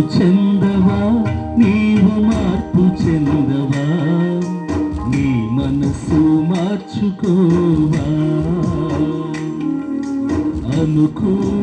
చెందవా? నీవు మార్పు చెందవా? నీ మనసు మార్చుకోవా? అనుకో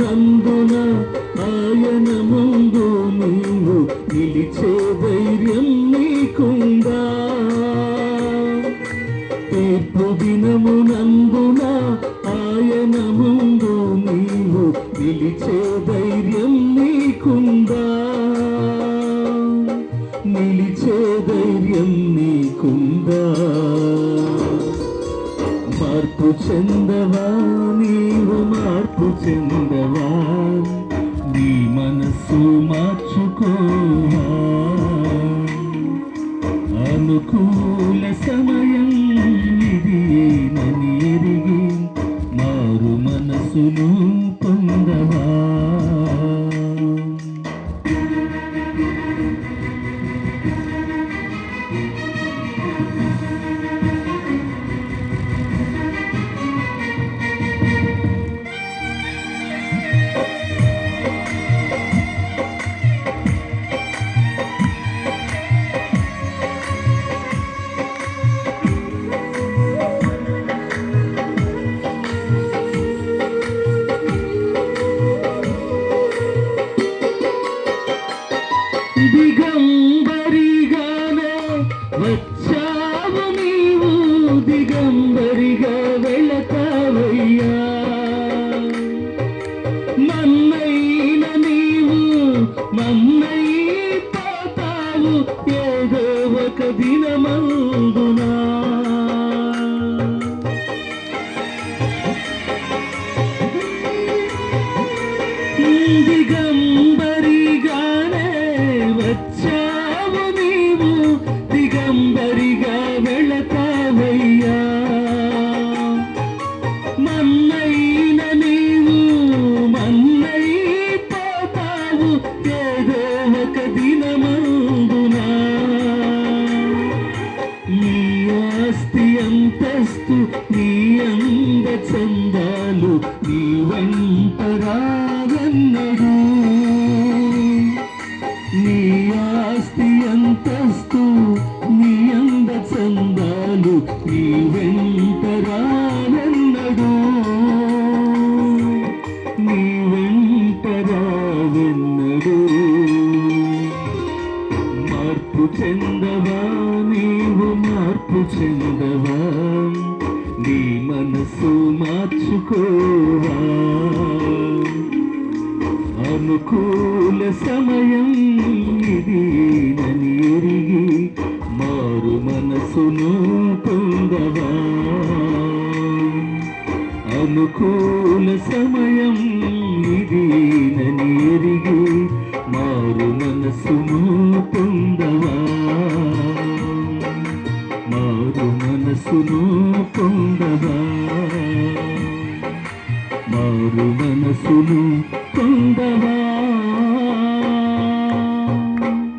నందున ఆయన ముందు నిన్ను నిలిచే ధైర్యం నీకుందా? తీర్పు దినము నందున ఆయన ముందు నీవు నిలిచే ధైర్యం నీకుందా? నిలిచే ధైర్యం నీకుందా? మార్పు చెందవా? నీవు మార్పు చెందవా? నీ మనసు మార్చుకోవా? అనుకూల సమయం ఇది నని దిగంబరిగా వెళతావయ్యా. మన్నైన నీవు మన్నై పోతావు. ఏదో ఒక దిన ఆస్తి అంతస్తు నీ అంద చందాలు నీ వెంటరాగన్నడు నీ మార్పు చెందవా నీ మనసు మార్చుకోవా? అనుకూల సమయం ఇది నని మారు మనసును పొందవా? అనుకూల సమయం ఇది నని ఎరిగి మారు మనసును పొందవా? మనసును పొందవా మారు మనసును పొందవా